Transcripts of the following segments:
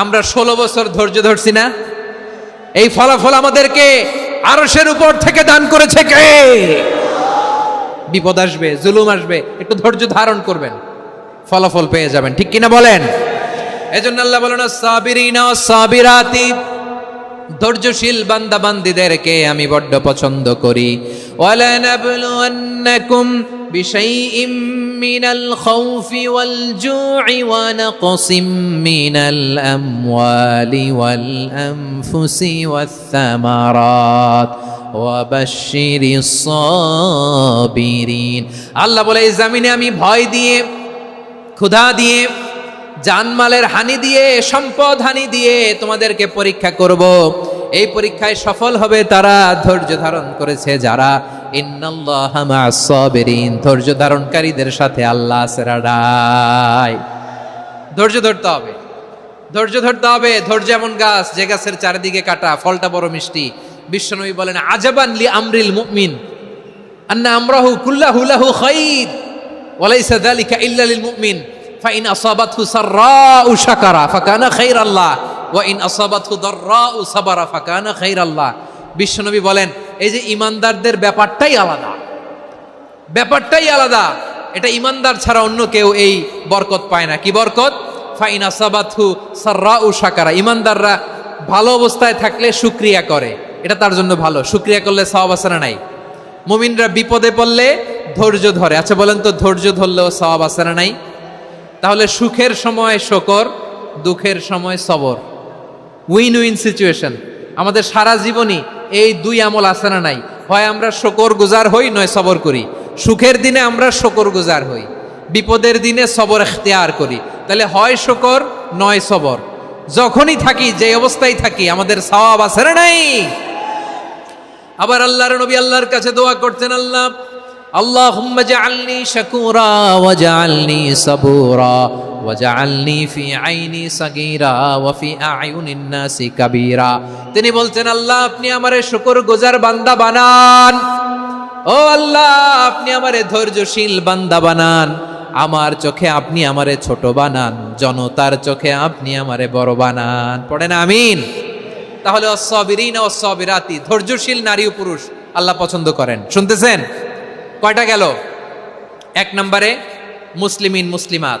আমরা ষোলো বছর ধৈর্য ধরছি না? এই ফলাফল আমাদেরকে আরসের উপর থেকে দান করেছে কে? বিপদ আসবে, জুলুম আসবে, একটু ধৈর্য ধারণ করবেন, ফলাফল পেয়ে যাবেন, ঠিক কিনা বলেন? এজন্য আল্লাহ বলেন, সাবিরিনা সাবিরাতি, ধৈর্যশীল বান্দা বান্দিদেরকে আমি বড্ড পছন্দ করি। ওয়ালানাবলুয়ান্নাকুম জু'i ওয়া নাকসিম মিনাল আমওয়ালি ওয়াল আনফুসি ওয়াস সামারাত ওয়াবাশশিরিস সাবিরিন আল্লাহ বলে, এই জমিনে আমি ভয় দিয়ে, ক্ষুধা দিয়ে, জানমালের হানি দিয়ে, সম্পদ হানি দিয়ে তোমাদেরকে পরীক্ষা করব। এই পরীক্ষায় সফল হবে তারা, ধৈর্য ধারণ করেছে যারা ধৈর্য ধারণকারীদের সাথে আল্লাহ সেরাডায় ধৈর্য ধরতে হবে। ধৈর্য ধরতে হবে। ধৈর্য এমন গাছ, যে গাছের চারিদিকে কাটা, ফলটা বড় মিষ্টি। বিশ্বনবী বলেন, আজাবান লি আমরিল মুমিন। আন্না আমরাহু কুল্লাহু লাহু খাইর। ওয়ালাইসা যালিকা ইল্লা লিল মুমিন। ফাইন আসাবাতহু সাররাউ শাকারা, ফাকানা খাইরাল্লাহ। ওয়া ইন আসাবাতহু দাররাউ সাবারা, ফাকানা খাইরাল্লাহ। বিশ্বনবী বলেন এই যে ইমানদারদের ব্যাপারটাই আলাদা। ব্যাপারটাই আলাদা। এটা ইমানদার ছাড়া অন্য কেউ এই বরকত পায় না। কি বরকত? ফাইন আসাবাতহু সাররাউ শাকারা। ইমানদাররা ভালো অবস্থায় থাকলে শুক্রিয়া করে। এটা তার জন্য ভালো। শুক্রিয়া করলে সওয়াব আছে নাই? মুমিনরা বিপদে পড়লে ধৈর্য ধরে। আচ্ছা বলেন তো, ধৈর্য ধরলেও সওয়াব আছে নাই? তাহলে সুখের সময় শকর, দুঃখের সময় সবর। উইন উইন সিচুয়েশন আমাদের সারা জীবনই এই দুই আমল আছে না নাই? হয় আমরা শকর গুজার হই, নয় সবর করি। সুখের দিনে আমরা শকর গুজার হই। বিপদের দিনে সবর এখতিয়ার করি। তাহলে হয় শকর, নয় সবর। যখনই থাকি, যে অবস্থায় থাকি, আমাদের সওয়াব আছে না নাই? আবার আল্লাহর নবী আল্লাহর কাছে দোয়া করছেন, আল্লাহ আল্লাহ ওয়াজআলনি ফি আইনি সাগীরা ওয়া ফি আয়ুনিন নাসি তিনি বলছেন, আল্লাহ, আপনি আমারে শুকরগুজার বান্দা বানান। ও আল্লাহ, আপনি আমারে ধৈর্যশীল বান্দা বানান। আমার চোখে আপনি আমারে ছোট বানান, জনতার চোখে আপনি আমারে বড় বানান। পড়েন, আমিন। তাহলে অসবিরিন অসবিরাতি ধৈর্যশীল নারী ও পুরুষ, আল্লাহ পছন্দ করেন। শুনতেছেন? কয়টা গেল? এক নম্বরে, মুসলিমিন, মুসলিমাত।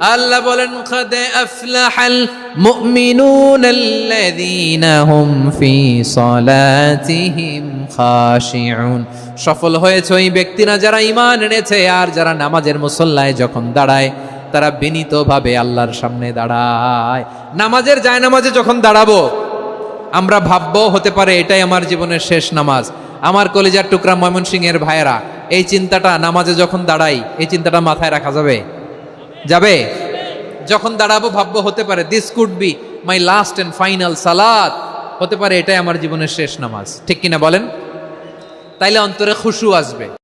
আল্লাহ বলেন খাদে আফলাহাল মুমিনুন আল্লাযীনা হুম ফি সালাতিহিম খাশিউন। সফল হয়েছে ওই ব্যক্তিরা যারা ঈমান এনেছে, আর যারা নামাজের মুসল্লায় যখন দাঁড়ায়, তারা বিনীতভাবে আল্লাহর সামনে দাঁড়ায়। নামাজের যায় নামাজে যখন দাঁড়াবো, আমরা ভাববো, হতে পারে এটাই আমার জীবনের শেষ নামাজ। আমার কলেজার টুকরা ময়মনসিংহের ভাইয়েরা, এই চিন্তাটা নামাজে যখন দাঁড়াই, এই চিন্তাটা মাথায় রাখা যাবে? যাবে? যখন দাঁড়াবো, ভাববো হতে পারে this could be my last and final salad হতে পারে, এটাই আমার জীবনের শেষ নামাজ। ঠিক কিনা বলেন? তাইলে অন্তরে খুশু আসবে।